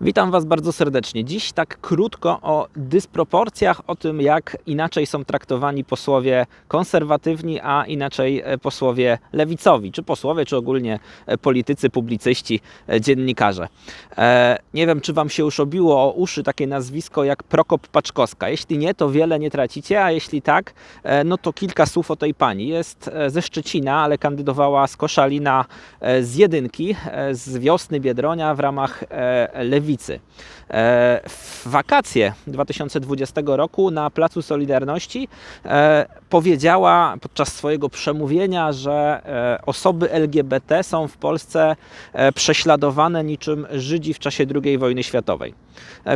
Witam Was bardzo serdecznie. Dziś tak krótko o dysproporcjach, o tym jak inaczej są traktowani posłowie konserwatywni, a inaczej e, posłowie lewicowi, czy posłowie, czy ogólnie e, politycy, publicyści, e, dziennikarze. Nie wiem, czy Wam się już obiło o uszy takie nazwisko jak Prokop Paczkowska. Jeśli nie, to wiele nie tracicie, a jeśli tak, no to kilka słów o tej pani. Jest ze Szczecina, ale kandydowała z Koszalina z jedynki, z wiosny Biedronia w ramach e, lewicy. E, W wakacje 2020 roku na Placu Solidarności e, powiedziała podczas swojego przemówienia, że e, osoby LGBT są w Polsce prześladowane niczym Żydzi w czasie II wojny światowej.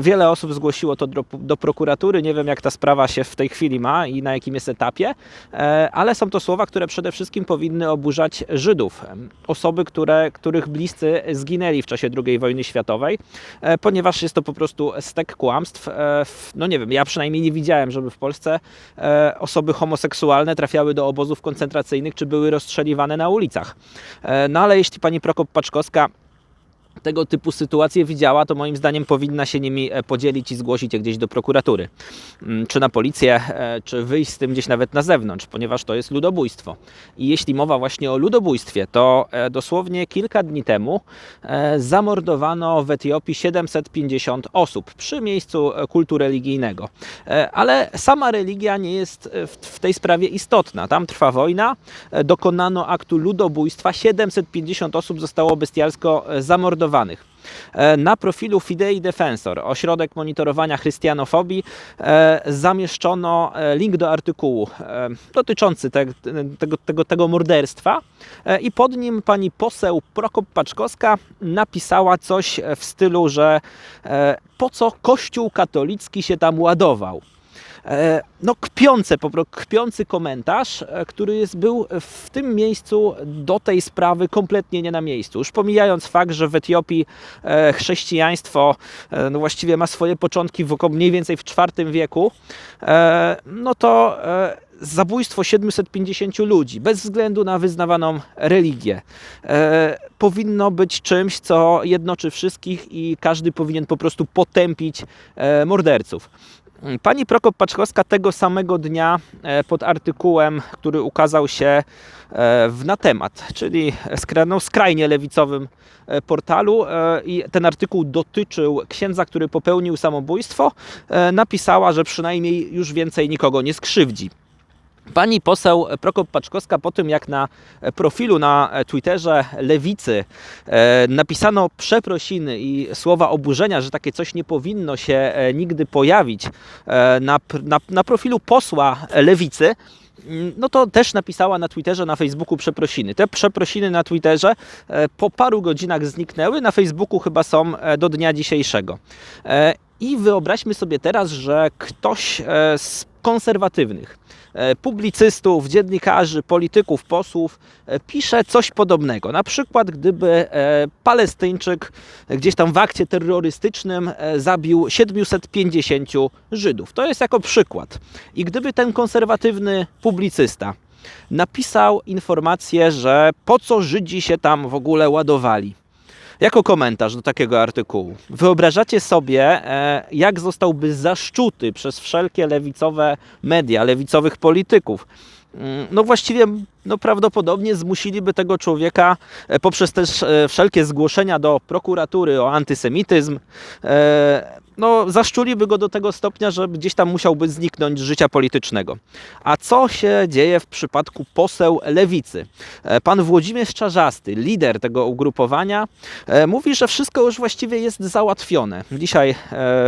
Wiele osób zgłosiło to do, do prokuratury. Nie wiem, jak ta sprawa się w tej chwili ma i na jakim jest etapie, e, ale są to słowa, które przede wszystkim powinny oburzać Żydów. Osoby, które, których bliscy zginęli w czasie II wojny światowej, e, ponieważ jest to po prostu stek kłamstw. E, No nie wiem, ja przynajmniej nie widziałem, żeby w Polsce osoby homoseksualne trafiały do obozów koncentracyjnych czy były rozstrzeliwane na ulicach. No ale jeśli pani Prokop Paczkowska tego typu sytuacje widziała, to moim zdaniem powinna się nimi e, podzielić i zgłosić je gdzieś do prokuratury, Mm, czy na policję, e, czy wyjść z tym gdzieś nawet na zewnątrz, ponieważ to jest ludobójstwo. I jeśli mowa właśnie o ludobójstwie, to e, dosłownie kilka dni temu zamordowano w Etiopii 750 osób przy miejscu kultu religijnego. Ale sama religia nie jest w, tej sprawie istotna. Tam trwa wojna, dokonano aktu ludobójstwa, 750 osób zostało bestialsko zamordowanych. E, Na profilu Fidei Defensor, ośrodek monitorowania chrystianofobii, e, zamieszczono e, link do artykułu dotyczący te, tego, tego, tego morderstwa i pod nim pani poseł Prokop Paczkowska napisała coś w stylu, że po co Kościół katolicki się tam ładował. E, no kpiące, kpiący komentarz, e, który jest, był w tym miejscu do tej sprawy kompletnie nie na miejscu. Już pomijając fakt, że w Etiopii e, chrześcijaństwo no właściwie ma swoje początki w około mniej więcej w IV wieku, no to zabójstwo 750 ludzi, bez względu na wyznawaną religię, powinno być czymś, co jednoczy wszystkich i każdy powinien po prostu potępić morderców. Pani Prokop Paczkowska tego samego dnia e, pod artykułem, który ukazał się e, w Na temat, czyli no, skrajnie lewicowym e, portalu i ten artykuł dotyczył księdza, który popełnił samobójstwo, napisała, że przynajmniej już więcej nikogo nie skrzywdzi. Pani poseł Prokop Paczkowska po tym, jak na profilu na Twitterze Lewicy e, napisano przeprosiny i słowa oburzenia, że takie coś nie powinno się e, nigdy pojawić e, na, na, na profilu posła Lewicy, mm, no to też napisała na Twitterze, na Facebooku przeprosiny. Te przeprosiny na Twitterze po paru godzinach zniknęły, na Facebooku chyba są do dnia dzisiejszego. I wyobraźmy sobie teraz, że ktoś z konserwatywnych, e, publicystów, dziennikarzy, polityków, posłów e, pisze coś podobnego. Na przykład, gdyby e, Palestyńczyk gdzieś tam w akcie terrorystycznym zabił 750 Żydów. To jest jako przykład. I gdyby ten konserwatywny publicysta napisał informację, że po co Żydzi się tam w ogóle ładowali. Jako komentarz do takiego artykułu. Wyobrażacie sobie, e, jak zostałby zaszczuty przez wszelkie lewicowe media, lewicowych polityków. Mm, No właściwie, no prawdopodobnie zmusiliby tego człowieka e, poprzez też e, wszelkie zgłoszenia do prokuratury o antysemityzm, e, no zaszczuliby go do tego stopnia, że gdzieś tam musiałby zniknąć z życia politycznego. A co się dzieje w przypadku poseł Lewicy? Pan Włodzimierz Czarzasty, lider tego ugrupowania, mówi, że wszystko już właściwie jest załatwione. Dzisiaj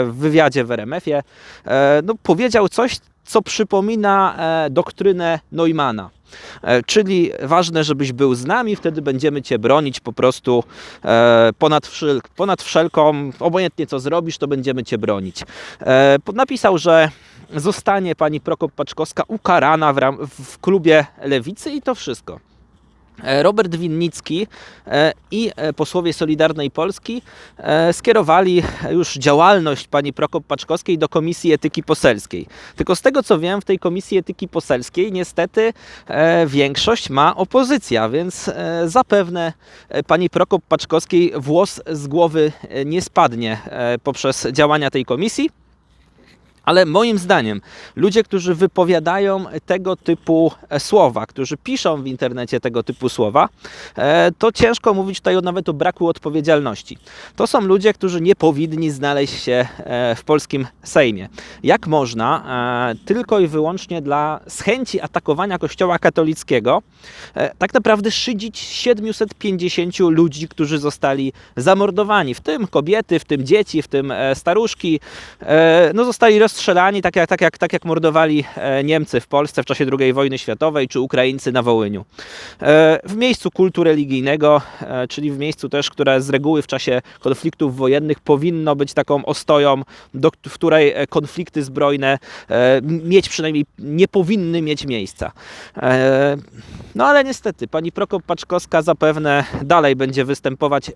w wywiadzie w RMF-ie no, powiedział coś, co przypomina e, doktrynę Neumana. E, Czyli ważne, żebyś był z nami, wtedy będziemy Cię bronić po prostu e, ponad, wszel ponad wszelką, obojętnie co zrobisz, to będziemy Cię bronić. Napisał, że zostanie pani Prokop Paczkowska ukarana w, w klubie Lewicy i to wszystko. E, Robert Winnicki e, i e, posłowie Solidarnej Polski skierowali już działalność pani Prokop Paczkowskiej do Komisji Etyki Poselskiej. Tylko z tego co wiem, w tej Komisji Etyki Poselskiej niestety większość ma opozycja, więc zapewne pani Prokop Paczkowskiej włos z głowy nie spadnie poprzez działania tej komisji. Ale moim zdaniem ludzie, którzy wypowiadają tego typu e, słowa, którzy piszą w internecie tego typu słowa, e, to ciężko mówić tutaj nawet o braku odpowiedzialności. To są ludzie, którzy nie powinni znaleźć się e, w polskim Sejmie. Jak można tylko i wyłącznie dla z chęci atakowania Kościoła katolickiego tak naprawdę szydzić 750 ludzi, którzy zostali zamordowani, w tym kobiety, w tym dzieci, w tym staruszki, no zostali rozstrzelani tak jak, tak, jak, tak jak mordowali e, Niemcy w Polsce w czasie II wojny światowej, czy Ukraińcy na Wołyniu. E, W miejscu kultu religijnego, e, czyli w miejscu też, które z reguły w czasie konfliktów wojennych powinno być taką ostoją, do, w której konflikty zbrojne mieć przynajmniej nie powinny mieć miejsca. No ale niestety, pani Prokop Paczkowska zapewne dalej będzie występować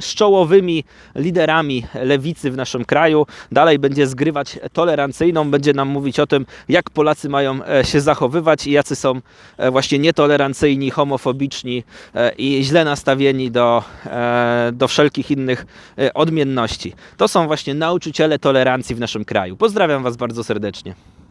z czołowymi liderami lewicy w naszym kraju, dalej będzie zgrywać tolerancyjną, będzie nam mówić o tym, jak Polacy mają e, się zachowywać i jacy są e, właśnie nietolerancyjni, homofobiczni e, i źle nastawieni do, do wszelkich innych odmienności. To są właśnie nauczyciele tolerancji w naszym kraju. Pozdrawiam Was bardzo serdecznie.